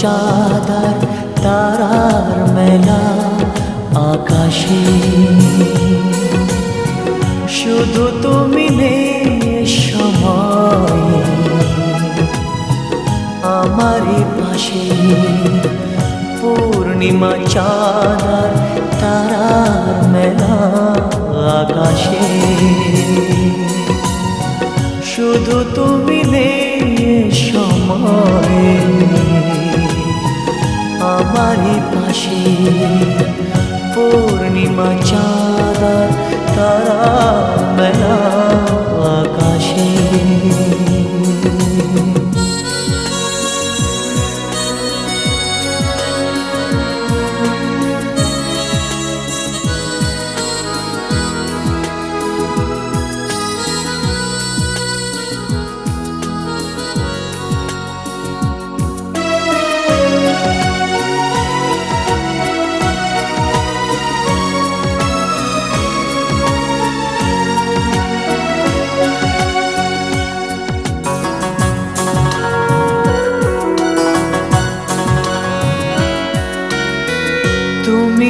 চাঁদার তারার মেলা আকাশে। শুধু তুমি সময় আমারই পাশে। পূর্ণিমা চাঁদার তারার মেলা আকাশে। শুধু তুমি পাশে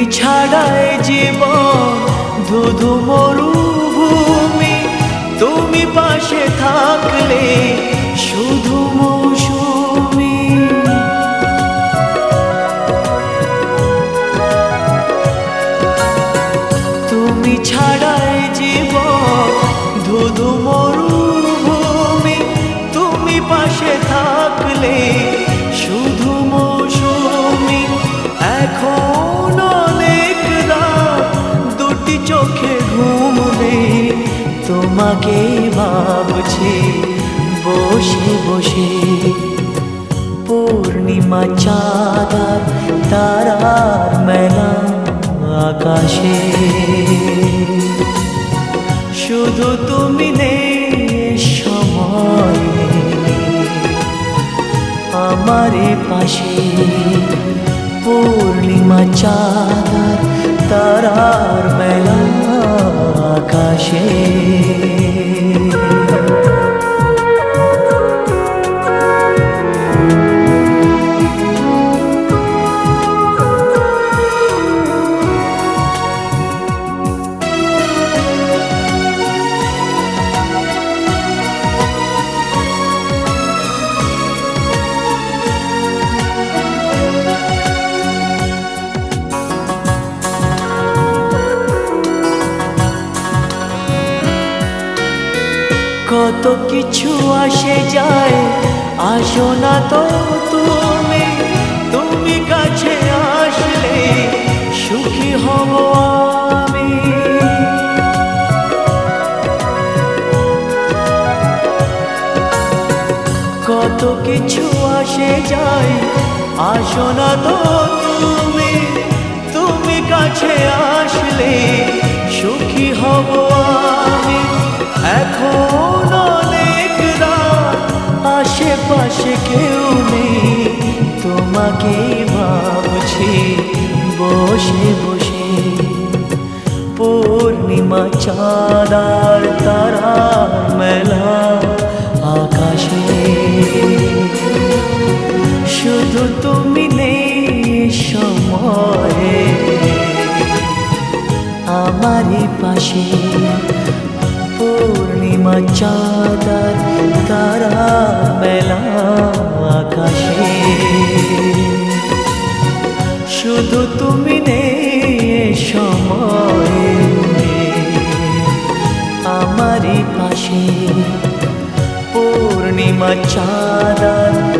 ছাড়াই জীবন ধুধু মরুভূমি। তুমি পাশে থাকলে শুধু মৌসুমি। তুমি ছাড়াই জীবন ধুধু মরুভূমি। তুমি পাশে থাকলে তোমাকে ভাবছি। বসে বসে পূর্ণিমা চাঁদার তারার মেলা আকাশে। শুধু তুমি নেই সময়, আমারে পাশে পূর্ণিমা চাঁদার তারার মেলা আকাশে। কত কিছু আসে যায়, আসো না তো তুমি তুমি কাছে আসলে সুখী হব আমি। কত কিছু আসে যায়, আসো না তো তুমি তুমি কাছে আসলে সুখী হব আমি। এখন পূর্ণিমা তারা মেলা আকাশে। শুধু তুমি নেই সময়ে, আমারই পাশে পূর্ণিমা চাঁদার তারা মেলা আকাশে। শুধু তুমি নেই আমারই পাশে